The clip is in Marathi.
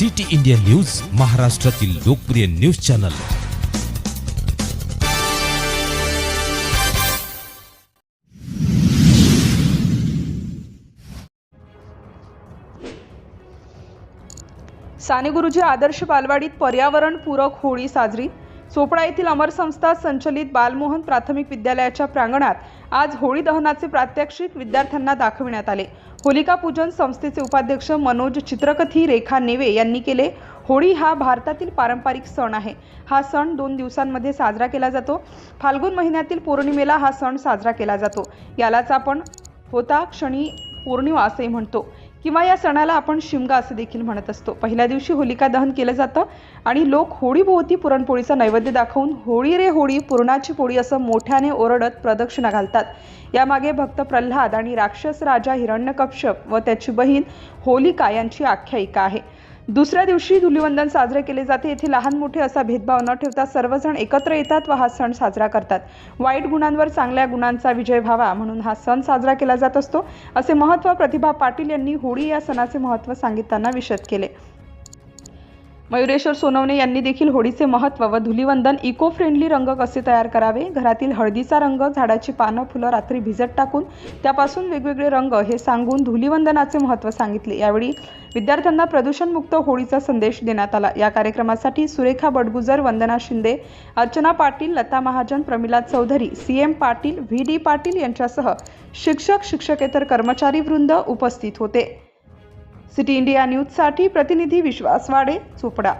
सिटी इंडिया न्यूज महाराष्ट्रातील लोकप्रिय न्यूज चॅनल. साने गुरुजी आदर्श बालवाडीत पर्यावरण पूरक होळी साजरी. चोपडा येथील अमर संस्था संचलित बालमोहन प्राथमिक विद्यालयाच्या प्रांगणात आज होळी दहनाचे प्रात्यक्षिक विद्यार्थ्यांना दाखविण्यात आले. होलिका पूजन संस्थेचे उपाध्यक्ष मनोज चित्रकथी रेखा नेवे यांनी केले. होळी हा भारतातील पारंपरिक सण आहे. हा सण दोन दिवसांमध्ये साजरा केला जातो. फाल्गुन महिन्यातील पौर्णिमेला हा सण साजरा केला जातो. यालाच आपण होता क्षणी पौर्णिमा असे म्हणतो. किंवा या सणाला आपण शिमगा असं देखील म्हणत असतो. पहिल्या दिवशी होलिका दहन केलं जातं आणि लोक होळीभोवती पुरणपोळीचा नैवेद्य दाखवून होळी रे होळी पुरणाची पोळी असं मोठ्याने ओरडत प्रदक्षिणा घालतात. यामागे भक्त प्रल्हाद आणि राक्षस राजा हिरण्यकश्यप व त्याची बहीण होलिका यांची आख्यायिका आहे. दुसऱ्या दिवशी धुलिवंदन साजरे केले जाते. येथे लहान मोठे असा भेदभाव न ठेवता सर्वजण एकत्र येतात व हा सण साजरा करतात. वाईट गुणांवर चांगल्या गुणांचा विजय व्हावा म्हणून हा सण साजरा केला जात असतो. असे महत्त्व प्रतिभा पाटील यांनी होळी या सणाचे महत्त्व सांगितताना विशद केले. मयुरेश्वर सोनवणे यांनी देखील होळीचे महत्त्व व धुलिवंदन इको फ्रेंडली रंग कसे तयार करावे? घरातील हळदीचा रंग झाडाची पानं फुलं रात्री भिजत टाकून त्यापासून वेगवेगळे रंग हे सांगून धुलिवंदनाचे महत्त्व सांगितले. यावेळी विद्यार्थ्यांना प्रदूषणमुक्त होळीचा संदेश देण्यात आला. या कार्यक्रमासाठी Surekha Badgujar Vandana Shinde Archana Patil Lata Mahajan Pramila Chaudhari C M Patil V D Patil यांच्यासह शिक्षक शिक्षकेतर कर्मचारी वृंद उपस्थित होते. सिटी इंडिया न्यूजसाठी प्रतिनिधी विश्वास वाडे चोपडा.